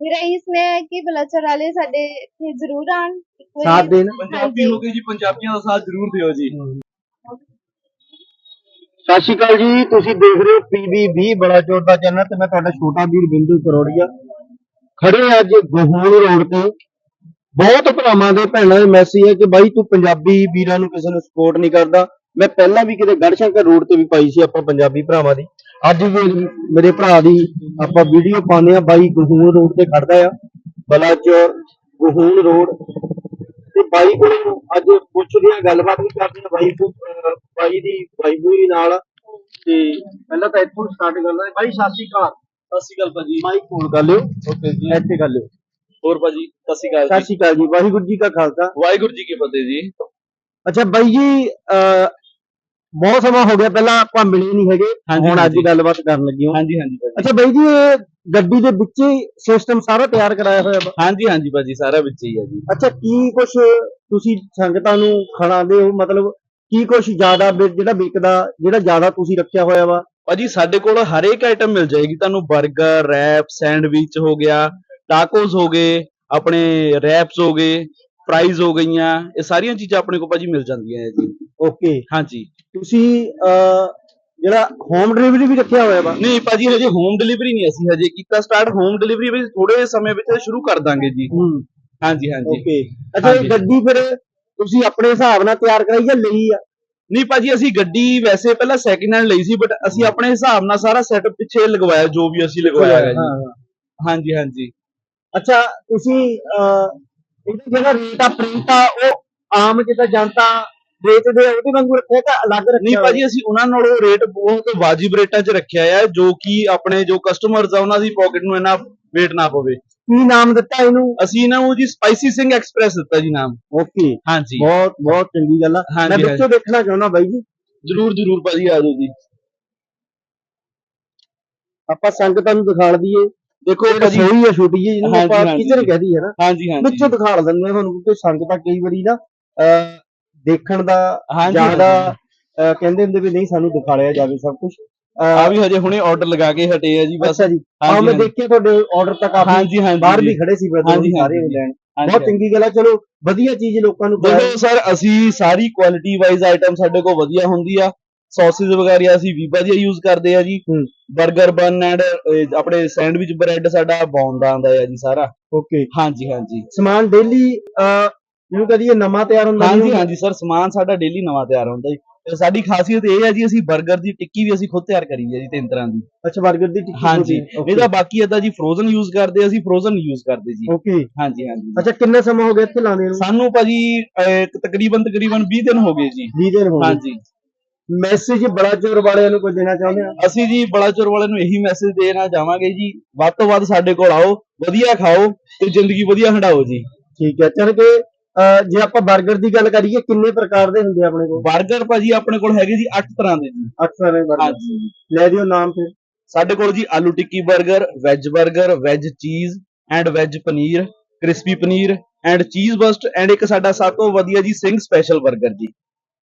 ਮੇਰਾ ਇਸ ਨੇ ਹੈ ਕਿ ਬਲਾਚੌਰ ਵਾਲੇ ਸਾਡੇ ਇੱਥੇ ਜ਼ਰੂਰ ਆਣ ਇੱਕ ਵਾਰੀ ਸਾਥ ਦੇਣ। ਪੰਜਾਬੀ ਹੋ ਕੇ ਜੀ ਪੰਜਾਬੀਆਂ ਦਾ ਸਾਥ ਜ਼ਰੂਰ ਦਿਓ ਜੀ। ਸਤਿ ਸ਼੍ਰੀ ਅਕਾਲ ਜੀ ਤੁਸੀਂ ਦੇਖ ਰਹੇ ਹੋ ਪੀਬੀ 20 ਬੜਾ ਚੋਰ ਦਾ ਚੈਨਲ ਤੇ ਮੈਂ ਤੁਹਾਡਾ ਛੋਟਾ ਵੀਰ ਬਿੰਦੂ ਕਰੋੜੀਆ। ਖੜੇ ਹਾਂ ਅੱਜ ਗਹੂਣ ਰੋਡ ਤੇ। ਬਹੁਤ ਭਰਾਵਾਂ ਦੇ ਭੈਣਾਂ ਦੇ ਮੈਸੇਜ ਹੈ ਕਿ ਬਾਈ ਤੂੰ ਪੰਜਾਬੀ ਵੀਰਾਂ ਨੂੰ ਕਿਸੇ ਨੂੰ ਸਪੋਰਟ ਨਹੀਂ ਕਰਦਾ। ਮੈਂ ਪਹਿਲਾਂ ਵੀ ਕਿਤੇ ਗੜਸ਼ੰਕਰ ਰੋਡ ਤੇ ਵੀ ਪਾਈ ਸੀ ਆਪਾਂ ਪੰਜਾਬੀ ਭਰਾਵਾਂ ਦੀ। ਅੱਜ ਵੀ ਮੇਰੇ ਭਰਾ ਦੀ ਆਪਾਂ ਵੀਡੀਓ ਪਾਉਂਦੇ ਆ ਬਾਈ ਗਹੂਣ ਰੋਡ ਤੇ ਖੜਦਾ ਆ ਬਲਾਚੌਰ ਗਹੂਣ ਰੋਡ। ਤੇ ਬਾਈ ਕੋਲੋਂ ਅੱਜ ਪੁੱਛਦੇ ਆ ਗੱਲਬਾਤ ਵੀ ਕਰਦੇ ਆ ਬਾਈ ਕੋ ਬਾਈ ਦੀ ਬਾਈ ਵੀ ਨਾਲ। ਤੇ ਪਹਿਲਾਂ ਤਾਂ ਇੱਥੋਂ ਸਟਾਰਟ ਕਰਦਾ ਹਾਂ। ਬਾਈ ਸਤਿ ਸ਼੍ਰੀ ਅਕਾਲ। ਸਤਿ ਸ਼੍ਰੀ ਅਕਾਲ ਭਾਜੀ। ਮਾਈਕ ਕੋਲ ਕਰ ਲਿਓ ਓਕੇ ਜੀ। ਇੱਥੇ ਕਰ ਲਿਓ ਹੋਰ ਭਾਜੀ ਸਤਿ ਸ਼੍ਰੀ ਅਕਾਲ ਸਤਿ ਸ਼੍ਰੀ ਅਕਾਲ ਜੀ। ਵਾਹਿਗੁਰੂ ਜੀ ਕਾ ਖਾਲਸਾ। ਵਾਹਿਗੁਰੂ ਜੀ ਕੀ ਫਤਿਹ ਜੀ। ਅੱਛਾ ਬਾਈ ਜੀ ਬਹੁਤ ਸਮਾਂ ਹੋ ਗਿਆ ਪਹਿਲਾਂ ਆਪਾਂ ਮਿਲੇ ਨਹੀਂ ਹੈਗੇ ਹਾਂਜੀ, ਹੁਣ ਅੱਜ ਹਾਂਜੀ। ਗੱਲਬਾਤ ਕਰਨ ਲੱਗੇ ਹਾਂ। ਹਾਂਜੀ ਹਾਂਜੀ ਭਾਜੀ। ਅੱਛਾ ਬਾਈ ਜੀ ਇਹ ਗੱਡੀ ਦੇ ਵਿੱਚ ਹੀ ਸਿਸਟਮ ਸਾਰਾ ਤਿਆਰ ਕਰਾਇਆ ਹੋਇਆ ਵਾ? ਹਾਂਜੀ ਹਾਂਜੀ ਭਾਜੀ ਸਾਰਾ ਵਿੱਚ ਹੀ ਹੈ ਜੀ। ਅੱਛਾ ਕੀ ਕੁਝ ਤੁਸੀਂ ਸੰਗਤਾਂ ਨੂੰ ਖਿਲਾਉਂਦੇ ਹੋ? ਮਤਲਬ ਕੀ ਕੁਝ ਜ਼ਿਆਦਾ ਵਿ- ਜਿਹੜਾ ਵਿਕਦਾ ਜਿਹੜਾ ਜ਼ਿਆਦਾ ਤੁਸੀਂ ਰੱਖਿਆ ਹੋਇਆ ਵਾ? ਭਾਜੀ ਸਾਡੇ ਕੋਲ ਹਰ ਇੱਕ ਆਈਟਮ ਮਿਲ ਜਾਏਗੀ। ਤੁਹਾਨੂੰ 버ਗਰ ਰੈਪ ਸੈਂਡਵਿਚ ਹੋ ਗਿਆ ਟਾਕੋਸ ਹੋ ਗਏ ਆਪਣੇ ਰੈਪਸ ਹੋ ਗਏ ਫਰਾਈਜ਼ ਹੋ ਗਈਆਂ ਇਹ ਸਾਰੀਆਂ ਚੀਜ਼ਾਂ ਆਪਣੇ ਕੋਲ ਭਾਜੀ ਮਿਲ ਜਾਂਦੀਆਂ ਹੈ ਜੀ। ਓਕੇ ਹਾਂਜੀ। ਤੁਸੀਂ ਅਹ, ਜਿਹੜਾ ਹੋਮ ਡਿਲੀਵਰੀ ਵੀ ਰੱਖਿਆ ਹੋਇਆ ਵਾ। ਨਹੀਂ ਭਾਜੀ ਹਜੇ ਹੋਮ ਡਿਲੀਵਰੀ ਨਹੀਂ ਅਸੀਂ ਹਜੇ ਕੀਤਾ ਸਟਾਰਟ ਹੋਮ ਡਿਲੀਵਰੀ ਵੀ ਥੋੜੇ ਸਮੇਂ ਵਿੱਚ ਸ਼ੁਰੂ ਕਰ ਦਾਂਗੇ ਜੀ। ਹੂੰ। ਹਾਂਜੀ ਹਾਂਜੀ। ਓਕੇ ਅੱਛਾ ਇਹ ਹਾਂਜੀ। ਗੱਡੀ ਫਿਰ ਤੁਸੀਂ ਆਪਣੇ ਹਿਸਾਬ ਨਾਲ ਤਿਆਰ ਕਰਾਈ ਜਾਂ ਲਈ ਆ? ਨਹੀਂ ਭਾਜੀ ਅਸੀਂ ਗੱਡੀ ਵੈਸੇ ਪਹਿਲਾਂ ਸੈਕਿੰਡ ਹੈਂਡ ਲਈ ਸੀ ਬਟ ਅਸੀਂ ਆਪਣੇ ਹਿਸਾਬ ਨਾਲ ਸਾਰਾ ਸੈਟਅਪ ਪਿੱਛੇ ਲਗਵਾਇਆ ਜੋ ਵੀ ਅਸੀਂ ਲਗਵਾਇਆ ਹੈ ਜੀ। ਹਾਂ, ਹਾਂ। ਹਾਂਜੀ ਹਾਂਜੀ। ਅੱਛਾ ਤੁਸੀਂ ਅਹ, ਇਹਦਾ ਜਿਹੜਾ ਰੇਟ ਆ ਪ੍ਰਿੰਟ ਆ ਉਹ ਆਮ ਜਿੱਦਾਂ ਜਨਤਾ ਵੇਚਦੇ ਆ ਉਹਦੇ ਵਾਂਗੂ ਰੱਖਿਆ ਕਿ ਅਲੱਗ ਰੱਖਿਆ ਨਹੀਂ ਭਾਜੀ ਅਸੀਂ ਉਹਨਾਂ ਨਾਲੋਂ ਰੇਟ ਬਹੁਤ ਵਾਜਿਬ ਰੇਟਾਂ 'ਚ ਰੱਖਿਆ ਹੈ ਜੋ ਕਿ ਆਪਣੇ ਜੋ ਕਸਟਮਰਸ ਆ ਉਹਨਾਂ ਦੀ ਪਾਕਟ ਨੂੰ ਇੰਨਾ ਵੇਟ ਨਾ ਪਵੇ। ਕੀ ਨਾਮ ਦਿੱਤਾ ਇਹਨੂੰ? ਅਸੀਂ ਇਹਨਾਂ ਨੂੰ ਜੀ ਸਪਾਈਸੀ ਸਿੰਘ ਐਕਸਪ੍ਰੈਸ ਦਿੱਤਾ ਜੀ ਨਾਮ। ਓਕੇ। ਹਾਂਜੀ। ਬਹੁਤ ਬਹੁਤ ਚੰਗੀ ਗੱਲ ਆ। ਮੈਂ ਵਿੱਚੋਂ ਦੇਖਣਾ ਚਾਹੁੰਦਾ ਬਾਈ ਜੀ। ਜਰੂਰ ਜਰੂਰ ਭਾਜੀ ਆ ਜਾਓ ਜੀ। ਆਪਾਂ ਸੰਗਤਾਂ ਨੂੰ ਦਿਖਾ ਦਈਏ। ਦੇਖੋ ਇਹ ਭਾਜੀ। ਰਸੋਈ ਆ ਛੋਟੀ ਜਿਹੀ ਜਿਹਨੂੰ ਆਪਾਂ। ਕਿਚਨ ਕਹਦੀ ਹੈ ਨਾ। ਹਾਂਜੀ ਹਾਂਜੀ। ਵਿੱਚੋਂ ਦਿਖਾ ਦਿੰਦੇ ਆ ਤੁਹਾਨੂੰ ਕਿਉਂਕਿ ਸੰਗਤਾਂ ਕਈ ਵਾਰੀ ਨਾ ਦੇਖਣ ਦਾ ਹਾਂਜੀ, ਜ਼ਿਆਦਾ ਕਹਿੰਦੇ ਹੁੰਦੇ ਵੀ ਨਹੀਂ ਸਾਨੂੰ ਦਿਖਾਇਆ ਜਾਵੇ ਸਭ ਕੁਝ ਆ ਵੀ ਹਜੇ ਹੁਣੇ ਆਰਡਰ ਲਗਾ ਕੇ ਹਟੇ ਆ ਜੀ ਬਸ। ਅੱਛਾ ਜੀ। ਹਾਂਜੀ, ਮੈਂ। ਦੇਖਿਆ ਤੁਹਾਡੇ ਆਰਡਰ ਤੱਕ ਕਾਫੀ ਹਾਂਜੀ ਹਾਂਜੀ ਬਾਹਰ। ਵੀ ਖੜੇ ਸੀ ਬਰਦਰ ਹਾਂਜੀ, ਸਾਰੇ ਹਾਂਜੀ। ਲੈਣ। ਹਾਂਜੀ, ਬਹੁਤ ਚੰਗੀ ਗੱਲ ਆ। ਚਲੋ ਵਧੀਆ ਚੀਜ਼ ਲੋਕਾਂ ਨੂੰ। ਦੇਖੋ ਸਰ ਅਸੀਂ ਸਾਰੀ ਕੁਆਲਿਟੀ ਵਾਈਜ਼ ਆਈਟਮ ਸਾਡੇ ਕੋਲ ਵਧੀਆ ਹੁੰਦੀ ਆ। ਸੌਸੇਸ ਵਗੈਰਾ ਅਸੀਂ ਵੀਬਾ ਦੀ ਯੂਜ਼ ਕਰਦੇ ਆ ਜੀ। ਹੂੰ। 버ਗਰ ਬਨ ਐਂਡ ਆਪਣੇ ਸੈਂਡਵਿਚ ਬ੍ਰੈਡ ਸਾਡਾ ਬੌਨ ਦਾ ਆਂਦਾ ਆ ਜੀ ਸਾਰਾ। ਓਕੇ ਹਾਂਜੀ ਹਾਂਜੀ। ਸਮਾਨ ਡੇਲੀ ਜਿਹਨੂੰ ਕਹਦੀਏ ਨਵਾਂ ਤਿਆਰ ਹੁੰਦਾ ਹਾਂਜੀ ਹਾਂਜੀ ਸਰ ਸਮਾਨ ਸਾਡਾ ਡੇਲੀ ਨਵਾਂ ਤਿਆਰ ਹੁੰਦਾ ਜੀ। ਤੇ ਸਾਡੀ ਖਾਸੀਅਤ ਇਹ ਹੈ ਜੀ ਅਸੀਂ 버ਗਰ ਦੀ ਟਿੱਕੀ ਵੀ ਅਸੀਂ ਖੁਦ ਤਿਆਰ ਕਰੀ ਹੈ ਜੀ ਤਿੰਨ ਤਰ੍ਹਾਂ ਦੀ। ਅੱਛਾ 버ਗਰ ਦੀ ਟਿੱਕੀ ਹਾਂਜੀ ਤਾਂ ਬਾਕੀ ਏਦਾਂ ਜੀ ਫਰੋਜ਼ਨ ਯੂਜ਼ ਕਰਦੇ ਅਸੀਂ ਫਰੋਜ਼ਨ ਯੂਜ਼ ਕਰਦੇ ਜੀ। ਓਕੇ ਹਾਂਜੀ ਹਾਂਜੀ। ਅੱਛਾ ਕਿੰਨਾ ਸਮਾਂ ਹੋ ਗਿਆ ਇੱਥੇ ਲਾਉਂਦੇ ਨੂੰ? ਸਾਨੂੰ ਭਾਜੀ ਅਹ, ਤਕਰੀਬਨ ਤਕਰੀਬਨ 20 ਦਿਨ ਹੋ ਗਏ ਜੀ। 20 ਦਿਨ ਹੋ ਗਏ। ਹਾਂਜੀ। ਮੈਸੇਜ ਬੜਾ ਚੋਰ ਵਾਲਿਆਂ ਨੂੰ ਕੋਈ ਦੇਣਾ ਚਾਹੁੰਦੇ ਆ ਅਸੀਂ ਜੀ ਬਲਾਚੌਰ ਵਾਲਿਆਂ ਨੂੰ ਇਹੀ ਮੈਸੇਜ ਦੇਣਾ ਚਾਹਾਂਗੇ ਜੀ ਵੱਧ ਤੋਂ ਵੱਧ ਸਾਡੇ ਕੋਲ ਆਓ ਵਧੀਆ ਖਾਓ ਤੇ ਜ਼ਿੰਦਗੀ ਵਧੀਆ ਹੰਡਾਓ ਜੀ। ਠੀਕ ਹੈ ਚਲ ਕੇ ਜੇ ਆਪਾਂ 버ਗਰ ਦੀ ਗੱਲ ਕਰੀਏ ਕਿੰਨੇ ਪ੍ਰਕਾਰ ਦੇ ਹੁੰਦੇ ਆਪਣੇ ਕੋਲ? 버ਗਰ ਭਾਜੀ ਆਪਣੇ ਕੋਲ ਹੈਗੇ ਜੀ 8 ਤਰ੍ਹਾਂ ਦੇ 8 ਤਰ੍ਹਾਂ ਦੇ 버ਗਰ ਲੈ ਦਿਓ ਨਾਮ ਫਿਰ। ਸਾਡੇ ਕੋਲ ਜੀ aloo tikki 버ਗਰ veg 버ਗਰ veg cheese and veg paneer crispy paneer and cheese burst and ਇੱਕ ਸਾਡਾ ਸਭ ਤੋਂ ਵਧੀਆ ਜੀ ਸਿੰਘ ਸਪੈਸ਼ਲ 버ਗਰ ਜੀ।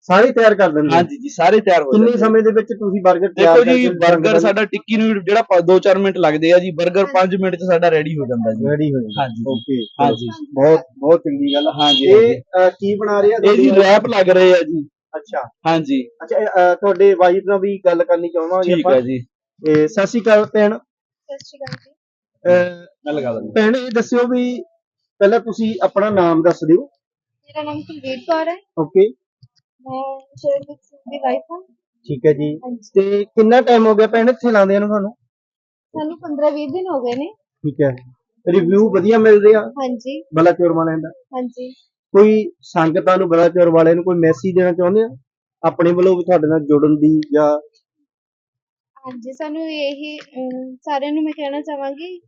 ਸਾਰੇ ਤਿਆਰ ਕਰ ਦਿੰਦੇ ਹਾਂਜੀ ਜੀ ਸਾਰੇ ਤਿਆਰ ਹੋ ਕਿੰਨੇ ਸਮੇਂ ਦੇ ਵਿੱਚ ਤੁਸੀਂ 버ਗਰ ਤਿਆਰ ਦੇਖੋ ਜੀ 버ਗਰ ਸਾਡਾ ਟਿੱਕੀ ਨੂੰ ਜਿਹੜਾ 2-4 ਮਿੰਟ ਲੱਗਦੇ ਆ ਜੀ 버ਗਰ 5 ਮਿੰਟ 'ਚ ਸਾਡਾ ਰੈਡੀ ਹੋ ਜਾਂਦਾ ਜੀ। ਰੈਡੀ ਹੋ ਜਾਂਦਾ। ਹਾਂਜੀ ਓਕੇ ਹਾਂਜੀ। ਬਹੁਤ ਬਹੁਤ ਚੰਗੀ ਗੱਲ ਹਾਂਜੀ ਇਹ ਕੀ ਬਣਾ ਰਹੇ ਆ ਇਹ ਜੀ ਰੈਪ ਲੱਗ ਰਹੇ ਆ ਜੀ। ਅੱਛਾ। ਹਾਂਜੀ। ਅੱਛਾ ਤੁਹਾਡੇ ਵਾਈਫ ਨਾਲ ਵੀ ਗੱਲ ਕਰਨੀ ਚਾਹਾਂਗੇ ਠੀਕ ਹੈ ਜੀ। ਇਹ ਸਤਿ ਸ਼੍ਰੀ ਅਕਾਲ ਭੈਣ। ਸਤਿ ਸ਼੍ਰੀ ਅਕਾਲ ਜੀ। ਮੈਂ ਲਗਾ ਦਿੰਦਾ। ਭੈਣ ਇਹ ਦੱਸਿਓ ਵੀ ਪਹਿਲਾਂ ਤੁਸੀਂ ਆਪਣਾ ਨਾਮ ਦੱਸ ਦਿਓ। ਮੇਰਾ ਨਾਮ ਕੁਲਦੀਪ ਕੌਰ ਹੈ। ਓਕੇ ਮੈਂ ਸ਼ਰਨਜੀਤ ਸਿੰਘ ਦੀ ਵਾਈਫ ਹਾਂ ਠੀਕ ਹੈ ਜੀ। ਹਾਂਜੀ। ਤੇ ਕਿੰਨਾ ਟਾਈਮ ਹੋ ਗਿਆ ਭੈਣ? ਇੱਥੇ ਲਾਉਂਦਿਆਂ ਨੂੰ ਤੁਹਾਨੂੰ? ਸਾਨੂੰ 15-20 ਦਿਨ ਹੋ ਗਏ ਨੇ। ਠੀਕ ਹੈ। ਰਿਵਿਊ ਵਧੀਆ ਮਿਲ ਰਿਹਾ ਹਾਂਜੀ। ਬਲਾਚੌਰ ਵਾਲਿਆਂ ਦਾ। ਹਾਂਜੀ। ਕੋਈ ਸੰਗਤਾਂ ਨੂੰ ਬਲਾਚੌਰ ਵਾਲਿਆਂ ਨੂੰ ਕੋਈ ਮੈਸੇਜ ਦੇਣਾ ਚਾਹੁੰਦੇ ਆ? ਆਪਣੇ ਵੱਲੋਂ ਵੀ ਤੁਹਾਡੇ ਨਾਲ ਜੁੜਨ ਦੀ ਜਾਂ ਹਾਂਜੀ ਸਾਨੂੰ ਇਹੀ ਅਮ, ਸਾਰਿਆਂ ਨੂੰ ਮੈਂ ਕਹਿਣਾ ਚਾਹਾਂਗੀ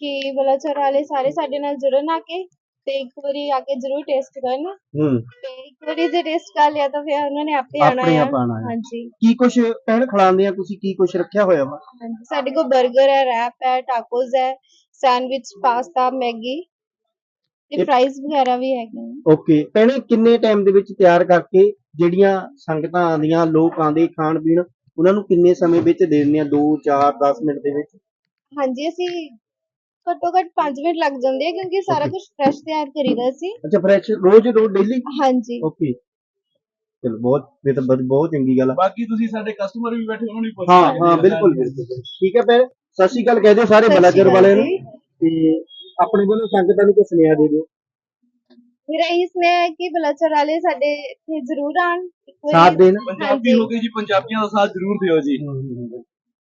ਕਿ ਬਲਾਚੌਰ ਵਾਲੇ ਸਾਰੇ ਸਾਡੇ ਨਾਲ ਜੁੜਨ ਆ ਕੇ। ਤੇ ਇੱਕ ਵਾਰੀ ਆ ਕੇ ਜ਼ਰੂਰ ਟੇਸਟ ਕਰਨ। ਹੂੰ। ਤੇ ਇੱਕ ਵਾਰੀ ਜੇ ਟੇਸਟ ਕਰ ਲਿਆ ਤਾਂ ਫਿਰ ਉਹਨਾਂ ਨੇ ਆਪੇ ਆਣਾ ਆਪਣੇ ਹੈ ਆਪ ਆਉਣਾ ਹੈ ਹਾਂਜੀ। ਕੀ ਕੁਛ ਭੈਣ ਖਿਲਾਉਂਦੇ ਆ ਤੁਸੀਂ ਕੀ ਕੁਛ ਰੱਖਿਆ ਹੋਇਆ ਵਾ? ਹਾਂਜੀ ਸਾਡੇ ਕੋਲ 버ਗਰ ਹੈ ਰੈਪ ਹੈ ਟਾਕੋਸ ਹੈ ਸੈਂਡਵਿਚ ਪਾਸਤਾ ਮੈਗੀ ਤੇ ਇਹ- ਫਰਾਈਜ਼ ਵਗੈਰਾ ਵੀ ਹੈਗੇ ਨੇ ਓਕੇ। ਭੈਣੇ ਕਿੰਨੇ ਟਾਈਮ ਦੇ ਵਿੱਚ ਤਿਆਰ ਕਰਕੇ ਜਿਹੜੀਆਂ ਸੰਗਤਾਂ ਆਉਂਦੀਆਂ ਲੋਕ ਆਉਂਦੇ ਖਾਣ ਪੀਣ ਉਹਨਾਂ ਨੂੰ ਕਿੰਨੇ ਸਮੇਂ ਵਿੱਚ ਦੇ ਦਿੰਦੇ ਆ 2 4 10 ਮਿੰਟ ਦੇ ਵਿੱਚ? ਹਾਂਜੀ ਅਸੀਂ ਘੱਟੋ ਘੱਟ 5 ਮਿੰਟ ਲੱਗ ਜਾਂਦੇ ਆ ਕਿਉਂਕਿ ਸਾਰਾ ਕੁਝ ਫਰੈਸ਼ ਤਿਆਰ ਕਰੀਦਾ ਸੀ। ਅੱਛਾ ਫਰੈਸ਼ ਰੋਜ਼ ਰੋਜ਼ ਡੇਲੀ ਹਾਂਜੀ। ਓਕੇ ਚਲੋ ਬਹੁਤ ਇਹ ਤਾਂ ਬਹੁਤ- ਬਹੁਤ ਚੰਗੀ ਗੱਲ ਆ। ਬਾਕੀ ਤੁਸੀਂ ਸਾਡੇ ਕਸਟਮਰ ਵੀ ਬੈਠੇ ਉਹਨਾਂ ਨੂੰ ਪੁੱਛ ਹਾਂ ਸਕਦੇ ਹਾਂ ਹੋ। ਬਿਲਕੁਲ ਬਿਲਕੁਲ। ਠੀਕ ਹੈ ਭੈਣ ਸਤਿ ਸ਼੍ਰੀ ਅਕਾਲ ਕਹਿ ਦਿਓ ਸਾਰੇ ਸਤਿ ਸ਼੍ਰੀ ਬਲਾਚੌਰ ਅਕਾਲ ਵਾਲਿਆਂ ਨੂੰ। ਜੀ। ਤੇ ਆਪਣੇ ਵੱਲੋਂ ਸੰਗਤਾਂ ਨੂੰ ਕੋਈ ਸੁਨੇਹਾ ਦੇ ਦਿਓ। ਮੇਰਾ ਇਹ ਸੁਨੇਹਾ ਹੈ ਕਿ ਬਲਾਚੌਰ ਵਾਲੇ ਸਾਡੇ ਇੱਥੇ ਜ਼ਰੂਰ ਆਣ ਇੱਕ ਵਾਰੀ- ਸਾਥ ਦੇਣ। ਪੰਜਾਬੀ ਹੋ ਗਏ ਜੀ ਪੰਜਾਬੀਆਂ ਦਾ ਸਾਥ ਜ਼ਰੂਰ ਦਿਓ ਜੀ।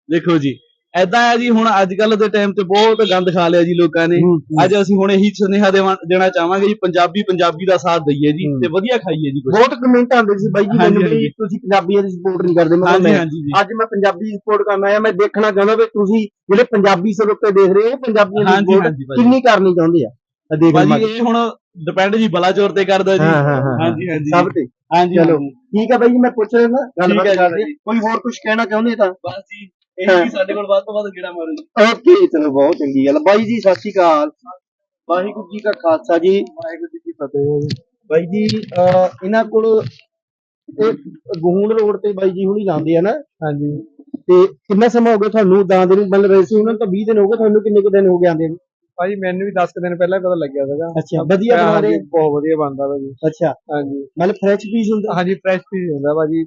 ਦੇਖੋ ਜੀ। ਐਦਾਂ ਹੈ ਜੀ ਹੁਣ ਅੱਜ ਕੱਲ ਦੇ ਟਾਈਮ ਤੇ ਬਹੁਤ ਗੰਦ ਖਾ ਲਿਆ ਜੀ ਲੋਕਾਂ ਨੇ। ਅੱਜ ਅਸੀਂ ਹੁਣ ਇਹੀ ਸੁਨੇਹਾ ਦੇਣਾ ਚਾਹਾਂਗੇ ਜੀ ਪੰਜਾਬੀ ਪੰਜਾਬੀ ਦਾ ਸਾਥ ਦਈਏ ਜੀ। ਤੇ ਵਧੀਆ ਖਾਈਏ ਜੀ ਬਹੁਤ ਕਮੈਂਟ ਆਉਂਦੇ ਸੀ ਬਾਈ ਜੀ ਮੈਨੂੰ ਵੀ। ਤੁਸੀਂ ਪੰਜਾਬੀਆਂ ਦੀ ਸਪੋਰਟ ਨਹੀਂ ਕਰਦੇ ਮੈਂ ਅੱਜ ਮੈਂ ਪੰਜਾਬੀ ਸਪੋਰਟ ਕਰਨਾ ਆ ਮੈਂ ਦੇਖਣਾ ਚਾਹੁੰਦਾ ਵੀ ਤੁਸੀਂ ਜਿਹੜੇ ਪੰਜਾਬੀ ਸਰੋਤੇ ਦੇਖ ਰਹੇ ਹੋ ਪੰਜਾਬੀਆਂ ਦੀ ਸਪੋਰਟ। ਕਿੰਨੀ ਕਰਨੀ ਚਾਹੁੰਦੇ ਆ ਭਾਜੀ ਇਹ ਹੁਣ ਡਿਪੈਂਡ ਜੀ ਬਲਾਚੌਰ ਤੇ ਕਰਦਾ ਜੀ ਹਾਂਜੀ ਹਾਂਜੀ ਸਭ ਤੇ ਹਾਂਜੀ ਚਲੋ। ਠੀਕ ਹੈ ਬਾਈ ਜੀ ਮੈਂ ਪੁੱਛ ਰਿਹਾ ਨਾ ਗੱਲਬਾਤ ਭਾਜੀ। ਕੋਈ ਹੋਰ ਕੁਝ ਕਹਿਣਾ ਚਾਹੁੰਦੇ ਤਾਂ ਬਸ ਜੀ ਇਹ ਜੀ ਸਾਡੇ ਕੋਲ ਵੱਧ ਤੋਂ ਵੱਧ ਗੇੜਾ ਮਾਰੋ ਜੀ। ਓਕੇ ਚਲੋ ਬਹੁਤ ਚੰਗੀ ਗੱਲ ਬਾਈ ਜੀ ਸਤਿ ਸ਼੍ਰੀ ਅਕਾਲ। ਵਾਹਿਗੁਰੂ ਜੀ ਕਾ ਖਾਲਸਾ ਜੀ। ਵਾਹਿਗੁਰੂ ਜੀ ਕੀ ਫਤਿਹ ਬਾਈ ਜੀ ਅਹ ਇਹਨਾਂ ਕੋਲ ਇਹ ਗਹੂਣ ਰੋਡ ਤੇ ਬਾਈ ਜੀ ਹੁਣੀ ਜਾਂਦੇ ਆ ਨਾ? ਹਾਂਜੀ। ਤੇ ਕਿੰਨਾ ਸਮਾਂ ਹੋ ਗਿਆ ਤੁਹਾਨੂੰ? ਦਾਂਦੇ ਨੂੰ ਮਤਲਬ ਵੈਸੇ ਉਹਨਾਂ ਨੂੰ ਤਾਂ 20 ਦਿਨ ਹੋ ਗਏ ਤੁਹਾਨੂੰ ਕਿੰਨੇ ਕੁ ਦਿਨ ਹੋ ਗਏ ਆਂਦੇ ਨੂੰ? ਭਾਜੀ ਮੈਨੂੰ ਵੀ 10 ਦਿਨ ਪਹਿਲਾਂ ਪਤਾ ਲੱਗਿਆ ਸੀਗਾ। ਅੱਛਾ ਵਧੀਆ ਬਣਾ ਹਾਂਜੀ, ਰਹੇ ਬਹੁਤ ਵਧੀਆ ਬਣਦਾ ਭਾਜੀ ਅੱਛਾ। ਹਾਂਜੀ। ਮਤਲਬ ਫਰੈਸ਼ ਪੀਸ ਹੁੰਦਾ? ਹਾਂਜੀ ਫਰੈਸ਼ ਪੀਸ ਹੁੰਦਾ ਭਾਜੀ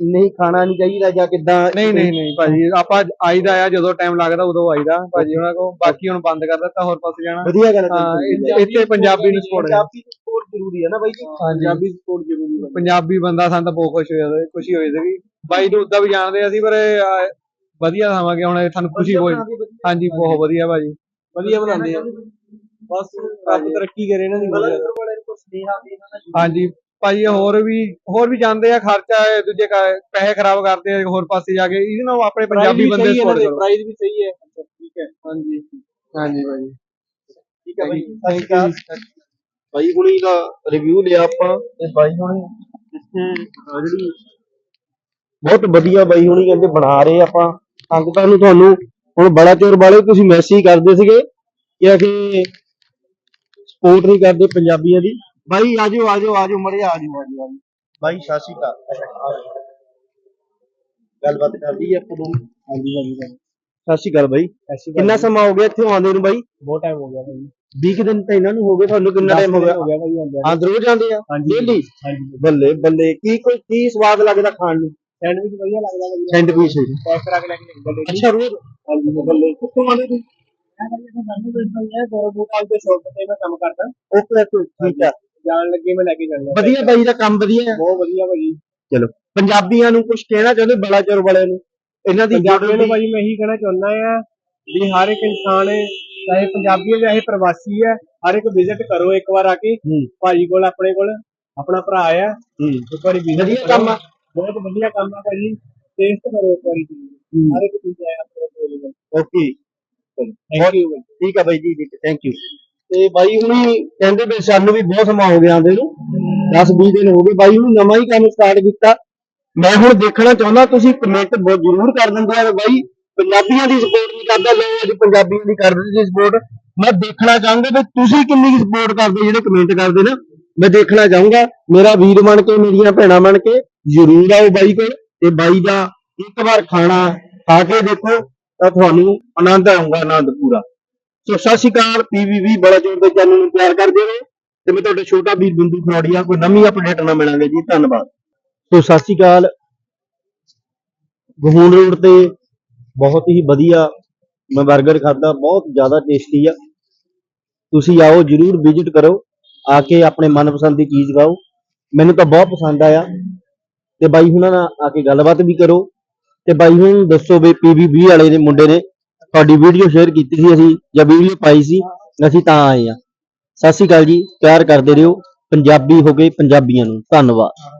ਨਹੀਂ ਖਾਣਾ ਨਹੀਂ ਚਾਹੀਦਾ ਜਾਂ ਕਿਦਾਂ ਨਹੀਂ ਨਹੀਂ ਨਹੀਂ ਭਾਜੀ ਆਪਾਂ ਆਈਦਾ ਆ ਜਦੋਂ ਟਾਈਮ ਲੱਗਦਾ ਉਦੋਂ ਆਈਦਾ ਭਾਜੀ ਉਹਨਾਂ ਕੋ ਬਾਕੀ ਹੁਣ ਬੰਦ ਕਰ ਦਿੱਤਾ ਹੋਰ ਪਾਸੇ ਜਾਣਾ। ਵਧੀਆ ਗੱਲ ਹੈ ਇੱਥੇ- ਇੱਥੇ ਪੰਜਾਬੀ ਨੂੰ ਹੈ। ਪੰਜਾਬੀ ਸਪੋਰਟ ਜ਼ਰੂਰੀ ਹੈ ਨਾ ਬਾਈ ਜੀ। ਪੰਜਾਬੀ ਸਪੋਰਟ ਜ਼ਰੂਰੀ ਹੈ। ਪੰਜਾਬੀ ਬੰਦਾ ਸਾਨੂੰ ਤਾਂ ਬਹੁਤ ਖੁਸ਼ ਹੋ ਜਾਂਦਾ ਖੁਸ਼ੀ ਹੋਈ ਸੀਗੀ। ਬਾਈ ਨੂੰ ਉਦਾਂ ਵੀ ਜਾਣਦੇ ਅਸੀਂ ਪਰ ਵਧੀਆ ਖਾਵਾਂਗੇ ਹੁਣ ਇਹ ਸਾਨੂੰ ਖੁਸ਼ੀ ਹੋਈ। ਹਾਂਜੀ ਬਹੁਤ ਵਧੀਆ ਭਾਜੀ। ਵਧੀਆ ਬਣਾਉਂਦੇ ਆ। ਬਸ ਰੱਬ ਤਰੱਕੀ ਕਰੇ ਇਹਨਾਂ ਦੀ। ਹਾਂਜੀ। ਭਾਜੀ ਹੋਰ ਵੀ ਹੋਰ ਵੀ ਜਾਂਦੇ ਆ ਖਰਚਾ ਹੈ, ਦੂਜੇ ਕਾ- ਪੈਸੇ ਖਰਾਬ ਕਰਦੇ ਆ ਹੋਰ ਪਾਸੇ ਜਾ ਕੇ ਇਹਦੇ ਨਾਲ ਆਪਣੇ ਪੰਜਾਬੀ ਬੰਦੇ ਸਪੋਰਟ ਕਰੋ ਪ੍ਰਾਈਸ ਵੀ ਸਹੀ ਹੈ। ਠੀਕ ਹੈ। ਹਾਂਜੀ। ਹਾਂਜੀ ਭਾਜੀ ਠੀਕ ਹੈ ਬਾਈ ਸਤਿ ਸ਼੍ਰੀ ਅਕਾਲ। ਬਾਈ ਹੁਣੀ ਦਾ ਰਿਵਿਊ ਲਿਆ ਆਪਾਂ ਤੇ ਬਾਈ ਹੁਣੀ ਇੱਥੇ ਆਹ ਜਿਹੜੀ ਬਹੁਤ ਵਧੀਆ ਬਾਈ ਹੁਣੀ ਕਹਿੰਦੇ ਬਣਾ ਰਹੇ ਆਪਾਂ। ਸੰਗਤਾਂ ਨੂੰ ਤੁਹਾਨੂੰ ਹੁਣ ਬੜਾ ਚੋਰ ਵਾਲੇ ਤੁਸੀਂ ਮੈਸੇਜ ਕਰਦੇ ਸੀਗੇ ਕਿ ਅਸੀਂ ਸਪੋਰਟ ਨਹੀਂ ਕਰਦੇ ਪੰਜਾਬੀਆਂ ਦੀ। ਬਾਈ ਆਜੋ ਆਜੋ ਆਜੋ ਮੜੇ ਆਜੋ ਆਜੋ ਆਜੋ। ਬਾਈ ਸਤਿ ਸ਼੍ਰੀ ਅਕਾਲ। ਗੱਲਬਾਤ ਕਰਦੀ ਹੈ ਦੋਵੇਂ ਹਾਂਜੀ ਹਾਂਜੀ ਸਤਿ ਸ਼੍ਰੀ ਅਕਾਲ ਬਾਈ। ਕਿੰਨਾ ਸਮਾਂ ਹੋ ਗਿਆ ਇੱਥੇ ਆਉਂਦੇ ਨੂੰ ਬਾਈ? ਬਹੁਤ ਟਾਈਮ ਹੋ ਗਿਆ ਭਾਜੀ 20 ਕੁ ਦਿਨ ਤਾਂ ਇਹਨਾਂ ਨੂੰ ਹੋ ਗਏ ਤੁਹਾਨੂੰ ਕਿੰਨਾ ਟਾਈਮ ਹੋ ਗਿਆ? ਆਉਂਦੇ ਹਾਂ ਜ਼ਰੂਰ ਜਾਂਦੇ ਆ। ਡੇਲੀ? ਬੱਲੇ ਬੱਲੇ। ਕੀ ਕੋਈ ਕੀ ਸਵਾਦ ਲੱਗਦਾ ਖਾਣ ਨੂੰ? ਸੈਂਡਵਿਚ ਵਧੀਆ ਲੱਗਦਾ ਭਾਜੀ ਸੈਂਡਵਿਚ ਪੈਕ ਕਰਾ ਕੇ ਲੈ ਕੇ ਜਾਂਦੇ ਅੱਛਾ ਰੋਜ਼? ਹਾਂਜੀ ਬੱਲੇ। ਕਿੱਥੋਂ ਆਉਂਦੇ ਤੁਸੀਂ? ਸਾਨੂੰ ਬੈਠਾ ਹੈ ਗੋਰਬੂਕਾਲ ਦੇ ਸ਼ੌਪ ਤੇ ਮੈਂ ਕੰਮ ਕਰਦਾ। ਓਕੇ ਓਕੇ ਠੀਕ ਆ। ਜਾਣ ਲੱਗੇ ਮੈਂ ਲੈ ਕੇ ਜਾਂਦਾ ਵਧੀਆ ਬਾਈ ਦਾ ਕੰਮ ਵਧੀਆ ਹੈ। ਬਹੁਤ ਵਧੀਆ ਭਾਜੀ ਚਲੋ ਪੰਜਾਬੀਆਂ ਨੂੰ ਕੁਝ ਕਹਿਣਾ ਚਾਹੁੰਦੇ ਬਲਾਚੌਰ ਵਾਲਿਆਂ ਨੂੰ। ਇਹਨਾਂ ਦੀ ਪੰਜਾਬੀਆਂ ਨੂੰ ਭਾਜੀ ਮੈਂ ਇਹੀ ਕਹਿਣਾ ਚਾਹੁੰਦਾ ਆ ਵੀ ਹਰ ਇੱਕ ਇਨਸਾਨ ਚਾਹੇ ਪੰਜਾਬੀ ਹੈ ਚਾਹੇ ਪ੍ਰਵਾਸੀ ਹੈ ਹਰ ਇੱਕ ਵਿਜ਼ਿਟ ਕਰੋ ਇੱਕ ਵਾਰ ਆ ਕੇ। ਭਾਜੀ ਕੋਲ ਆਪਣੇ ਕੋਲ ਆਪਣਾ ਭਰਾ ਆ ਹੂੰ। ਇੱਕ ਵਾਰੀ ਕਰੋ। ਕੰਮ ਆ। ਬਹੁਤ ਵਧੀਆ ਕੰਮ ਆ ਭਾਜੀ ਟੇਸਟ ਕਰੋ ਇੱਕ ਵਾਰੀ। ਹਰ ਇੱਕ ਚੀਜ਼ ਹੈ ਆਪਣੇ ਕੋਲ। ਓਕੇ। ਥੈਂਕ ਯੂ ਠੀਕ ਆ ਬਾਈ ਜੀ ਥੈਂਕ ਯੂ ਤੇ ਬਾਈ ਹੁਣੀ ਕਹਿੰਦੇ ਵੀ ਸਾਨੂੰ ਵੀ ਬਹੁਤ ਸਮਾਂ ਹੋ ਗਿਆ ਆਂਦੇ ਨੂੰ 10 20 ਦਿਨ ਹੋ ਗਏ, ਬਾਈ ਹੁਣੀ ਨਵਾਂ ਹੀ ਕੰਮ ਸਟਾਰਟ ਕੀਤਾ। ਮੈਂ ਹੁਣ ਦੇਖਣਾ ਚਾਹੁੰਦਾ, ਤੁਸੀਂ ਕਮੈਂਟ ਬਹੁਤ ਜ਼ਰੂਰ ਕਰ ਦਿੰਦੇ ਆ ਬਾਈ। ਪੰਜਾਬੀਆਂ ਦੀ ਸਪੋਰਟ ਨਹੀਂ ਕਰਦਾ ਲੋਕ ਅੱਜ ਪੰਜਾਬੀਆਂ ਦੀ ਕਰਦੇ ਸੀ ਸਪੋਰਟ ਮੈਂ ਦੇਖਣਾ ਚਾਹੂੰਗਾ ਵੀ ਤੁਸੀਂ ਕਿੰਨੀ ਸਪੋਰਟ ਕਰਦੇ ਜਿਹੜੇ ਕਮੈਂਟ ਕਰਦੇ ਨਾ। ਮੈਂ ਦੇਖਣਾ ਚਾਹੂੰਗਾ ਮੇਰਾ ਵੀਰ ਬਣ ਕੇ, ਮੇਰੀਆਂ ਭੈਣਾਂ ਬਣ ਕੇ, ਜ਼ਰੂਰ ਆਓ ਬਾਈ ਕੋਲ। ਤੇ ਬਾਈ ਦਾ ਇੱਕ ਵਾਰ ਖਾਣਾ ਖਾ ਕੇ ਦੇਖੋ, ਤਾਂ ਤੁਹਾਨੂੰ ਆਨੰਦ ਆਊਗਾ, ਆਨੰਦ ਪੂਰਾ। ਸੋ ਸਤਿ ਸ਼੍ਰੀ ਅਕਾਲ ਪੀਵੀਵੀ ਬੜਾ ਜੋਰ ਦੇ ਚੈਨਲ ਨੂੰ ਪਿਆਰ ਕਰਦੇ ਰਹੋ ਤੇ ਮੈਂ ਤੁਹਾਡਾ ਛੋਟਾ ਵੀਰ ਬਿੰਦੂ ਖਰੋੜੀਆ, ਕੋਈ ਨਵੀਂ ਅਪਡੇਟ ਨਾਲ ਮਿਲਾਂਗੇ ਜੀ, ਧੰਨਵਾਦ। ਸੋ ਸਤਿ ਸ਼੍ਰੀ ਅਕਾਲ। ਗਹੂਣ ਰੋਡ ਤੇ ਬਹੁਤ ਹੀ ਵਧੀਆ ਮੈਂ 버ਗਰ ਖਾਦਾ ਬਹੁਤ ਜ਼ਿਆਦਾ ਟੇਸਟੀ ਆ। ਤੁਸੀਂ ਆਓ, ਜਰੂਰ ਵਿਜ਼ਿਟ ਕਰੋ, ਆ ਕੇ ਆਪਣੇ ਮਨਪਸੰਦ ਦੀ ਚੀਜ਼ ਖਾਓ। ਮੈਨੂੰ ਤਾਂ ਬਹੁਤ ਪਸੰਦ ਆਇਆ। ਤੇ ਬਾਈ ਹੁਣਾਂ ਨਾਲ ਆ ਕੇ ਗੱਲਬਾਤ ਵੀ ਕਰੋ। ਤੇ ਬਾਈ ਹੁਣ ਦੱਸੋ ਵੀ ਪੀਵੀਬੀ ਵਾਲੇ ਦੇ ਮੁੰਡੇ ਨੇ ਤੁਹਾਡੀ ਵੀਡੀਓ ਸ਼ੇਅਰ ਕੀਤੀ ਸੀ ਅਸੀਂ, ਜਾਂ ਵੀਡੀਓ ਪਾਈ ਸੀ, ਅਸੀਂ ਤਾਂ ਆਏ ਆ ਸਤਿ ਸ਼੍ਰੀ ਅਕਾਲ ਜੀ, ਪਿਆਰ ਕਰਦੇ ਰਹੋ। ਪੰਜਾਬੀ ਹੋ ਗਏ ਪੰਜਾਬੀਆਂ ਨੂੰ। ਧੰਨਵਾਦ।